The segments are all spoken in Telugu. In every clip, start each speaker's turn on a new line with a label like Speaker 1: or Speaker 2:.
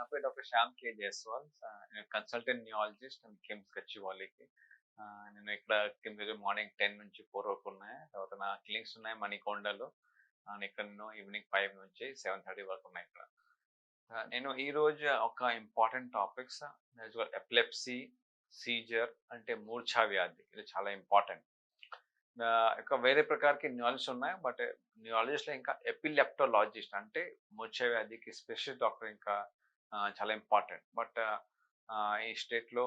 Speaker 1: నా పేరు డాక్టర్ శ్యామ్ కే జైస్వాల్ నేను కన్సల్టెంట్ న్యూలజిస్ట్ అండ్ కిమ్స్ గచ్చివాలికి వాళ్ళకి నేను ఇక్కడ కిమ్స్ మార్నింగ్ టెన్ నుంచి ఫోర్ వరకు ఉన్నాయి. తర్వాత నా క్లినిక్స్ ఉన్నాయి మణికొండలో. నేను ఇక్కడ నేను ఈవినింగ్ ఫైవ్ నుంచి సెవెన్ థర్టీ వరకు ఉన్నాయి ఇక్కడ. నేను ఈ రోజు ఒక ఇంపార్టెంట్ టాపిక్స్ ఎపిలెప్సీ సీజర్ అంటే మూర్ఛా వ్యాధి. ఇది చాలా ఇంపార్టెంట్. ఇంకా వేరే ప్రకారకి న్యూరాలజిస్ట్ ఉన్నాయి బట్ న్యూయాలజిస్ట్లో ఇంకా ఎపిలెప్టోలాజిస్ట్ అంటే మూర్ఛా వ్యాధికి స్పెషల్ డాక్టర్ ఇంకా చాలా ఇంపార్టెంట్. బట్ ఈ స్టేట్లో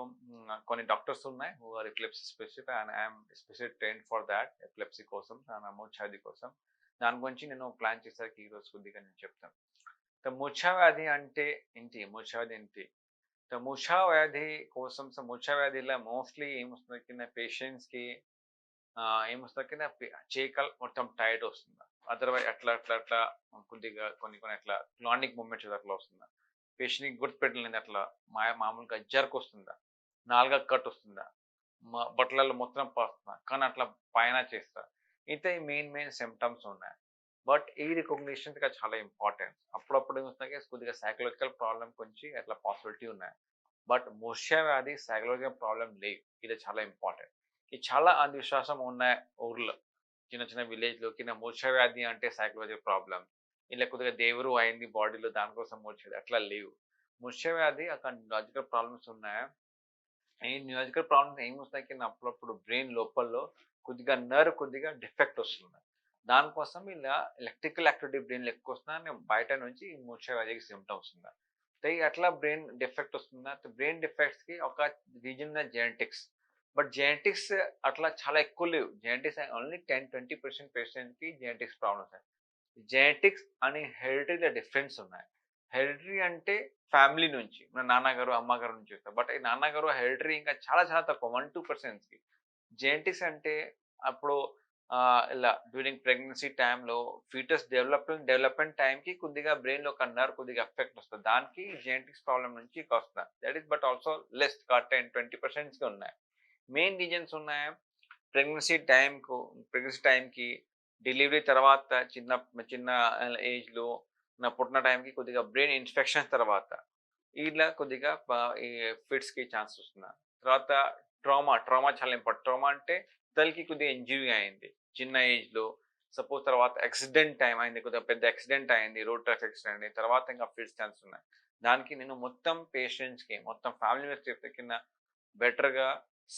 Speaker 1: కొన్ని డాక్టర్స్ ఉన్నాయి who are epilepsy specific and I am special train for that epilepsy కోసం మూర్ఛాది కోసం. దాని గురించి నేను ప్లాన్ చేసరికి ఈ రోజు కొద్దిగా నేను చెప్తాను. మూర్ఛావ్యాధి వ్యాధి అంటే ఏంటి? మూర్ఛావ్యాధి ఏంటి? వ్యాధి కోసం సో వ్యాధిలో మోస్ట్లీ ఏమొస్తుంది కింద పేషెంట్స్కి ఏమొస్తుంది కింద చేకల్ మొత్తం టైర్డ్ వస్తుంది. అదర్వైజ్ అట్లా అట్లా అట్లా కొద్దిగా కొన్ని కొన్ని అట్లా క్లానిక్ మూమెంట్స్ అట్లా వస్తుందా. పేషెంట్కి గుర్తుపెట్టలేదు అట్లా. మా మామూలుగా జర్క్ వస్తుందా? నాలుగా కట్ వస్తుందా? మా బట్టలలో మొత్తం పడుతుందా కానీ అట్లా పైన చేస్తా. ఇంత మెయిన్ మెయిన్ సిమ్టమ్స్ ఉన్నాయి. బట్ ఈ రికగ్నిషన్ చాలా ఇంపార్టెంట్. అప్పుడప్పుడు ఏమొస్తుంది కొద్దిగా సైకలాజికల్ ప్రాబ్లం కొంచెం అట్లా పాసిబిలిటీ ఉన్నాయి. బట్ ముష్య వ్యాధి సైకలాజికల్ ప్రాబ్లం లేవు ఇది చాలా ఇంపార్టెంట్. ఇది చాలా అంధవిశ్వాసం ఉన్నాయి ఊర్లో చిన్న చిన్న విలేజ్లో కింద మూర్ఛ వ్యాధి అంటే సైకలాజికల్ ప్రాబ్లం ఇలా కొద్దిగా దేవుడు అయింది బాడీలో దానికోసం వచ్చేది అట్లా లేవు. మూర్ఛ వ్యాధి అక్కడ న్యూలాజికల్ ప్రాబ్లమ్స్ ఉన్నాయి? ఈ న్యూలాజికల్ ప్రాబ్లమ్స్ ఏం వస్తాయి అప్పుడప్పుడు బ్రెయిన్ లోపల్లో కొద్దిగా నర్వ్ కొద్దిగా డిఫెక్ట్ వస్తుంది. దానికోసం ఇలా ఎలక్ట్రికల్ యాక్టివిటీ బ్రెయిన్ ఎక్కువ వస్తుందా బయట నుంచి ఈ వ్యాధికి సిమ్టమ్స్ ఉందా అయితే అట్లా బ్రెయిన్ డిఫెక్ట్ వస్తుందా? బ్రెయిన్ డిఫెక్ట్స్కి ఒక రీజన్ జెనెటిక్స్ బట్ జెనెటిక్స్ అట్లా చాలా ఎక్కువ లేవు. Genetics only ten twenty percent పేషెంట్కి జెనెటిక్స్ ప్రాబ్లమ్స్ జెనెటిక్స్ అని హెరిటరీలో డిఫరెన్స్ ఉన్నాయి. హెరిటరీ అంటే ఫ్యామిలీ నుంచి మన నాన్నగారు అమ్మగారు నుంచి వస్తారు బట్ ఈ నాన్నగారు హెరిటరీ ఇంకా చాలా చాలా తక్కువ వన్ టూ పర్సెంట్స్కి. జెనెటిక్స్ అంటే అప్పుడు ఇలా డ్యూరింగ్ ప్రెగ్నెన్సీ టైంలో ఫీటస్ డెవలప్మెంట్ డెవలప్మెంట్ టైంకి కొద్దిగా బ్రెయిన్లో కన్నారు కొద్దిగా ఎఫెక్ట్ వస్తుంది దానికి జెనెటిక్స్ ప్రాబ్లం నుంచి వస్తుంది that is but also less ten twenty పర్సెంట్స్కి ఉన్నాయి. మెయిన్ రీజన్స్ ఉన్నాయి. ప్రెగ్నెన్సీ టైంకు ప్రెగ్నెన్సీ టైంకి డెలివరీ తర్వాత చిన్న చిన్న ఏజ్లో నా పుట్టిన టైంకి కొద్దిగా బ్రెయిన్ ఇన్ఫెక్షన్ తర్వాత ఇలా కొద్దిగా ఈ ఫిట్స్కి ఛాన్స్ వస్తుంది. తర్వాత ట్రామా ట్రామా చాలా ఇంపార్టెంట్. ట్రామా అంటే తల్లికి కొద్దిగా ఇంజురీ అయింది. చిన్న ఏజ్లో సపోజ్ తర్వాత యాక్సిడెంట్ టైం అయింది కొద్దిగా పెద్ద యాక్సిడెంట్ అయింది రోడ్ ట్రాఫిక్ యాక్సిడెంట్ అయింది తర్వాత ఇంకా ఫిట్స్ ఛాన్స్ ఉన్నాయి. దానికి నేను మొత్తం పేషెంట్స్కి మొత్తం ఫ్యామిలీ మెంబర్స్ చెప్తే కింద బెటర్గా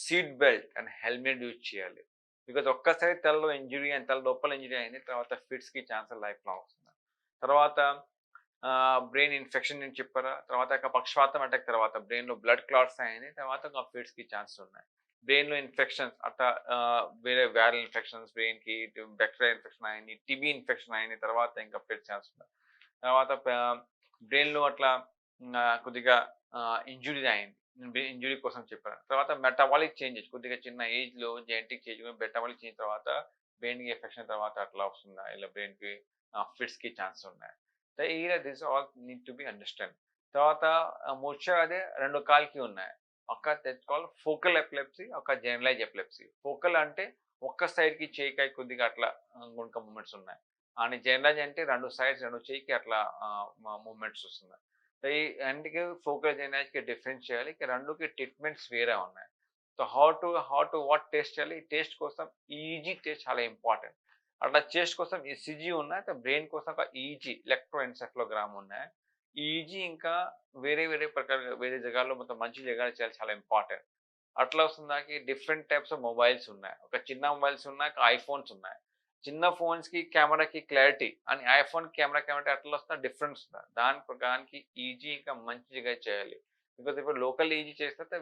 Speaker 1: seat belt and helmet use చేయాలి. బికాజ్ ఒక్కసారి తలలో ఇంజురీ అయింది తల లోపల ఇంజురీ అయింది తర్వాత ఫిట్స్కి ఛాన్సెస్ లైఫ్ లాంగ్ వస్తుంది. తర్వాత బ్రెయిన్ ఇన్ఫెక్షన్ నేను చెప్పారా తర్వాత ఒక పక్షవాతం అటాక్ తర్వాత బ్రెయిన్లో బ్లడ్ క్లాట్స్ అయ్యాయి తర్వాత ఒక ఫిట్స్కి ఛాన్సెస్ ఉన్నాయి. బ్రెయిన్లో ఇన్ఫెక్షన్స్ అట్లా వేరే వైరల్ ఇన్ఫెక్షన్స్ బ్రెయిన్కి బ్యాక్టీరియా ఇన్ఫెక్షన్ అయింది టీబీ ఇన్ఫెక్షన్ అయింది తర్వాత ఇంకా ఫిట్ ఛాన్స్ ఉన్నాయి. తర్వాత బ్రెయిన్లో అట్లా కొద్దిగా ఇంజురీ అయింది ఇంజురీ కోసం చెప్పాను. తర్వాత మెటబాలిక్ చేంజెస్ కొద్దిగా చిన్న ఏజ్లో జెంటిక్ చేంజ్ మెటబాలిక్ చేంజ్ తర్వాత బ్రెయిన్కి ఎఫెక్షన్ తర్వాత అట్లా వస్తుందా ఇలా బ్రెయిన్కి ఫిట్స్కి ఛాన్స్ ఉన్నాయి. ఈ this all need to be understand తర్వాత మూర్ఛ అదే రెండు కాల్కి ఉన్నాయి. ఒక తెచ్చుకోవాలి ఫోకల్ ఎపిలెప్సీ ఒక జనరలైజ్ ఎపిలెప్సీ ఫోకల్ అంటే ఒక్క సైడ్కి చేయికాయ కొద్దిగా అట్లా గుణక మూమెంట్స్ ఉన్నాయి. అండ్ జనరలైజ్ అంటే రెండు సైడ్స్ రెండు చేయికి అట్లా మూమెంట్స్ వస్తున్నాయి. ఈ అందుకే ఫోకల్ జనరలైజ్కి డిఫరెన్స్ చేయాలి. ఇక రెండుకి ట్రీట్మెంట్స్ వేరే ఉన్నాయి. So how to how to what test చేయాలి? ఈ టెస్ట్ కోసం ఈజీ టెస్ట్ చాలా ఇంపార్టెంట్ అట్లా చెస్ట్ కోసం ఈసీజీ ఉన్నాయి. బ్రెయిన్ కోసం ఒక ఈజీ ఎలక్ట్రో ఎన్సెఫ్లోగ్రామ్ ఉన్నాయి. ఈజీ ఇంకా వేరే వేరే ప్రకార వేరే జగాల్లో మొత్తం మంచి జగాలు చేయాలి చాలా ఇంపార్టెంట్ అట్లా వస్తుందాకి డిఫరెంట్ టైప్స్ ఆఫ్ మొబైల్స్ ఉన్నాయి. ఒక చిన్న మొబైల్స్ ఉన్నాయి ఒక ఐఫోన్స్ ఉన్నాయి. చిన్న ఫోన్స్కి కెమెరాకి క్లారిటీ అని ఐఫోన్ కెమెరా కెమెరా అట్లా వస్తున్న డిఫరెన్స్ దాని దానికి ఈజీ ఇంకా మంచిగా చేయాలి. బికాజ్ ఇప్పుడు లోకల్ ఈజీ చేస్తే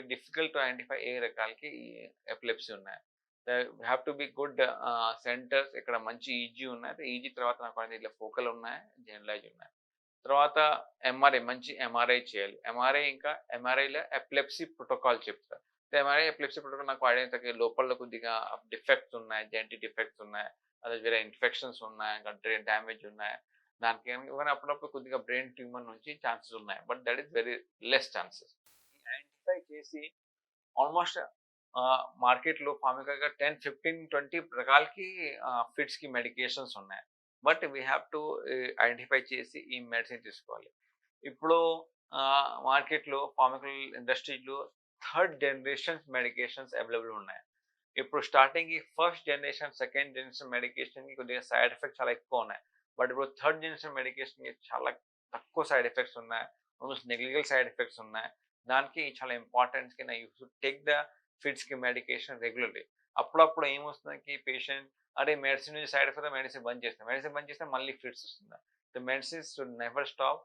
Speaker 1: డిఫికల్ట్ టు ఐడెంటిఫై ఏ రకాలకి ఎపిలెప్సీ ఉన్నాయి. Have to be good centres ఇక్కడ మంచి ఈజీ ఉన్నాయి. ఈజీ తర్వాత నాకు ఇట్లా ఫోకల్ ఉన్నాయి జనరలైజ్ ఉన్నాయి. తర్వాత ఎంఆర్ఐ మంచి ఎంఆర్ఐ చేయాలి. ఎంఆర్ఐ ఇంకా ఎంఆర్ఐలో ఎపిలెప్సీ ప్రోటోకాల్ చెప్తారు. మరి ఎపిలెప్సీ ప్రోటోకాల్ నాకు వాడేంతకి లోపల కొద్దిగా డిఫెక్ట్స్ ఉన్నాయి జెంటి డిఫెక్ట్స్ ఉన్నాయి అదే వేరే ఇన్ఫెక్షన్స్ ఉన్నాయి ఇంకా డ్యామేజ్ ఉన్నాయి. దానికి ఇవన్నీ అప్పుడప్పుడు కొద్దిగా బ్రెయిన్ ట్యూమర్ నుంచి ఛాన్సెస్ ఉన్నాయి. But that is very less chances. Identify చేసి ఆల్మోస్ట్ మార్కెట్లో ఫార్మికల్గా టెన్ ఫిఫ్టీన్ ట్వంటీ రకాలకి ఫిట్స్కి మెడికేషన్స్ ఉన్నాయి. But we have to identify చేసి ఈ మెడిసిన్ తీసుకోవాలి. ఇప్పుడు మార్కెట్లో ఫార్మికల్ ఇండస్ట్రీలో థర్డ్ జనరేషన్స్ మెడికేషన్స్ అవైలబుల్ ఉన్నాయి ఇప్పుడు starting first generation second generation మెడికేషన్కి కొద్దిగా సైడ్ ఎఫెక్ట్స్ చాలా ఎక్కువ ఉన్నాయి బట్ ఇప్పుడు థర్డ్ జనరేషన్ మెడికేషన్కి చాలా తక్కువ సైడ్ ఎఫెక్ట్స్ ఉన్నాయి ఆల్మోస్ట్ నెగ్లిగల్ సైడ్ ఎఫెక్ట్స్ ఉన్నాయి దానికి చాలా ఇంపార్టెన్స్ కింద యూ షుడ్ టేక్ ద ఫిట్స్కి మెడికేషన్ రెగ్యులర్లీ అప్పుడప్పుడు ఏమొస్తుందంటే పేషెంట్ అరే మెడిసిన్ నుంచి సైడ్ ఎఫెక్ట్ మెడిసిన్ బంద్ చేస్తాం మెడిసిన్ బంద్ చేస్తే మళ్ళీ ఫిట్స్ వస్తుంది the medicines should never stop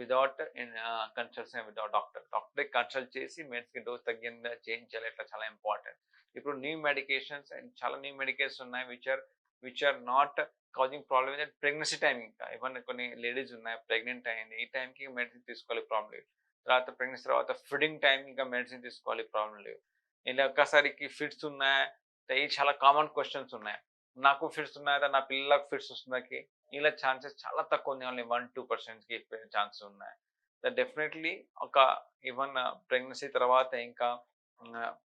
Speaker 1: without in consultation without doctor doctor consult చేసి మెడిసిన్ డోస్ తగ్గిందా చేయించాలి ఇట్లా చాలా ఇంపార్టెంట్ ఇప్పుడు న్యూ మెడికేషన్స్ అండ్ చాలా న్యూ మెడికేషన్స్ ఉన్నాయి which are which are not causing problem in pregnancy time ఇంకా ఇవన్నీ కొన్ని లేడీస్ ఉన్నాయి ప్రెగ్నెంట్ అయింది ఈ టైంకి మెడిసిన్ తీసుకోవాలి ప్రాబ్లం లేదు. తర్వాత ప్రెగ్నెన్సీ తర్వాత ఫీడింగ్ టైం ఇంకా మెడిసిన్ తీసుకోవాలి ప్రాబ్లం లేదు. ఇలా ఒక్కసారికి ఫిట్స్ ఉన్నాయి ఇవి చాలా కామన్ క్వశ్చన్స్ ఉన్నాయి. నాకు ఫిట్స్ ఉన్నాయా నా పిల్లలకు ఫిట్స్ వస్తుందాకి ఇలా ఛాన్సెస్ చాలా తక్కువ ఉంది ఓన్లీ వన్ టూ పర్సెంట్కి ఛాన్సెస్ ఉన్నాయి. డెఫినెట్లీ ఒక ఈవెన్ ప్రెగ్నెన్సీ తర్వాత ఇంకా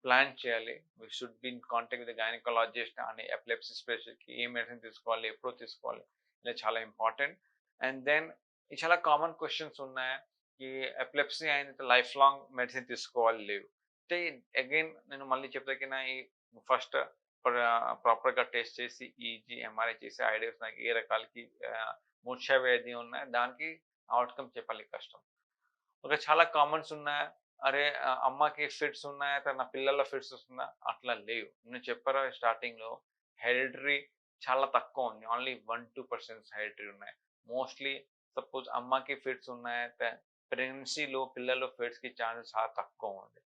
Speaker 1: ప్లాన్ చేయాలి. We should be in contact with gynaecologist అని ఎపిలెప్సీ స్పెషల్కి ఏ మెడిసిన్ తీసుకోవాలి ఎప్పుడు తీసుకోవాలి ఇలా చాలా ఇంపార్టెంట్. అండ్ దెన్ చాలా కామన్ క్వశ్చన్స్ ఉన్నాయి. ఈ ఎపిలెప్సీ అయిన లైఫ్ లాంగ్ మెడిసిన్ తీసుకోవాలి లేవు. అంటే అగైన్ నేను మళ్ళీ చెప్తాకిన ఈ ఫస్ట్ ప్రాపర్గా టెస్ట్ చేసి ఈజీ ఎంఆర్ఐ చేసి ఐడియాస్ నాకు ఏ రకాలకి మూర్ఛ వ్యాధి ఉన్నాయి దానికి అవుట్కమ్ చెప్పాలి కష్టం. ఒక చాలా కామన్స్ ఉన్నాయి అరే అమ్మకి ఫిట్స్ ఉన్నాయా తన పిల్లల ఫిట్స్ వస్తుందా అట్లా లేవు. నేను చెప్పారా స్టార్టింగ్లో హెరిటరీ చాలా తక్కువ ఉంది. Only one two percents hereditary ఉన్నాయి. మోస్ట్లీ సపోజ్ అమ్మకి ఫిట్స్ ఉన్నాయా ప్రెగ్నెన్సీలో పిల్లలు ఫిట్స్కి ఛాన్సెస్ చాలా తక్కువ ఉంది.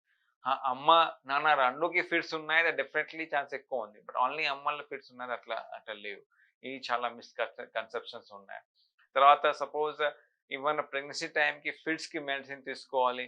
Speaker 1: అమ్మ నాన్న రెండుకి ఫిట్స్ ఉన్నాయి. డెఫినెట్లీ ఛాన్స్ ఎక్కువ ఉంది. బట్ ఓన్లీ అమ్మల ఫిట్స్ ఉన్నది అట్లా అట్లా లేవు. ఇవి చాలా మిస్ కన్సెప్షన్స్ ఉన్నాయి. తర్వాత సపోజ్ ఈవెన్ ప్రెగ్నెన్సీ టైంకి ఫిట్స్కి మెడిసిన్ తీసుకోవాలి.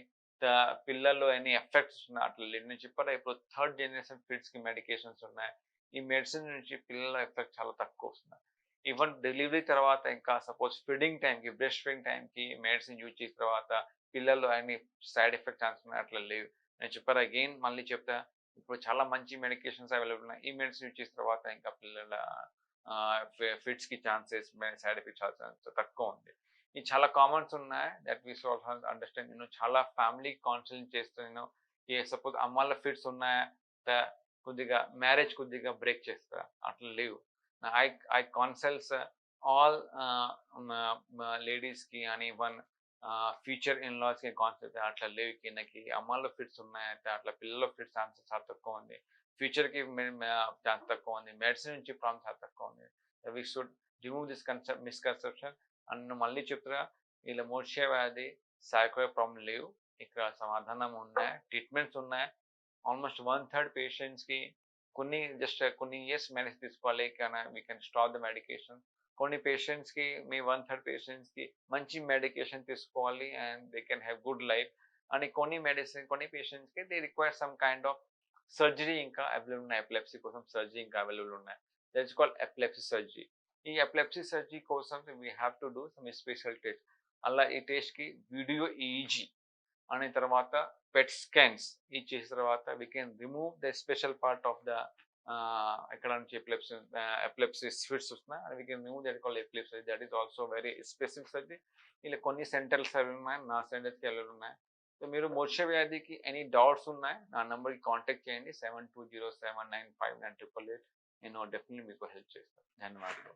Speaker 1: పిల్లల్లో ఎన్ని ఎఫెక్ట్స్ ఉన్నాయి అట్లా లేదు. నేను చెప్పాను ఇప్పుడు థర్డ్ జనరేషన్ ఫిట్స్కి మెడికేషన్స్ ఉన్నాయి. ఈ మెడిసిన్ నుంచి పిల్లల ఎఫెక్ట్ చాలా తక్కువ వస్తున్నాయి ఈవెన్ డెలివరీ తర్వాత ఇంకా సపోజ్ ఫీడింగ్ టైంకి బ్రెస్ట్ ఫీడింగ్ టైంకి మెడిసిన్ యూజ్ చేసిన తర్వాత పిల్లల్లో అన్ని సైడ్ ఎఫెక్ట్ ఛాన్స్ ఉన్నాయి అట్లా లేవు. నేను చెప్పారు అగైన్ మళ్ళీ చెప్తా. ఇప్పుడు చాలా మంచి మెడికేషన్స్ అవైలబుల్ ఉన్నాయి. ఈ మెడిసిన్ యూజ్ చేసిన తర్వాత ఇంకా పిల్లల ఫిట్స్కి ఛాన్సెస్ సైడ్ ఎఫెక్ట్ ఛాన్సెస్ తక్కువ ఉంది. ఈ చాలా కామన్స్ ఉన్నాయి దట్ వీ ఆల్సో అండర్స్టాండ్. నేను చాలా ఫ్యామిలీ కౌన్సిలింగ్ చేస్తున్నాను. ఏ సపోజ్ అమ్మాళ్ళ ఫిట్స్ ఉన్నాయా కొద్దిగా మ్యారేజ్ కొద్దిగా బ్రేక్ చేస్తా. అట్లా లేవు. ఐ ఐ కాన్సల్స్ ఆల్ లేడీస్కి అని వన్ ఫ్యూచర్ ఇన్ లాస్కి కాన్సెప్ట్ అట్లా లేవు కిందకి. అమ్మాయిలో ఫిట్స్ ఉన్నాయంటే అట్లా పిల్లల ఫిట్స్ ఛాన్సెస్ చాలా తక్కువ ఉంది. ఫ్యూచర్కి ఛాన్స్ తక్కువ ఉంది. మెడిసిన్ నుంచి ప్రాబ్లమ్ చాలా తక్కువ ఉంది. We should remove this concept misconception and మళ్ళీ చెప్తున్నా వీళ్ళ మూర్ఛ వ్యాధి సైకో ప్రాబ్లం లేవు. ఇక్కడ సమాధానం ఉన్నాయి ట్రీట్మెంట్స్ ఉన్నాయి. ఆల్మోస్ట్ వన్ థర్డ్ పేషెంట్స్కి కొన్ని జస్ట్ కొన్ని ఇయర్స్ మెడిసిన్ తీసుకోవాలి కానీ we can stop the medication కొన్ని పేషెంట్స్కి మీ వన్ థర్డ్ పేషెంట్స్కి మంచి మెడికేషన్ తీసుకోవాలి and they can have good life అని కొన్ని మెడిసిన్ కొన్ని పేషెంట్స్కి they require some kind of surgery ఇంకా అవైలబుల్ ఉన్నాయి ఎపిలెప్సీ కోసం సర్జరీ ఇంకా అవైలబుల్ ఉన్నాయి దట్స్ కాల్ ఎపిలెప్సీ సర్జరీ ఈ ఎపిలెప్సీ సర్జరీ కోసం we have to do some special test అలా ఈ టెస్ట్కి వీడియో ఈజీ అనే తర్వాత పెట్ స్కాన్స్ ఈ చేసిన తర్వాత we can remove the special part of the ఎక్కడ నుంచి ఎపిలెప్సీ ఎపిలెప్సీ స్వీట్స్ వస్తున్నాయి. And we can remove that call epilepsy that is also very specific surgery ఇలా కొన్ని సెంటర్స్ అవి ఉన్నాయి. నా సెంటర్స్కి వెళ్ళి ఉన్నాయి. సో మీరు మోర్ష వ్యాధికి ఎనీ డౌట్స్ ఉన్నాయి నా నెంబర్కి కాంటాక్ట్ చేయండి. Seven two zero seven nine five nine triple eight నేను డెఫినెట్లీ మీకు హెల్ప్ చేస్తాను. ధన్యవాదాలు.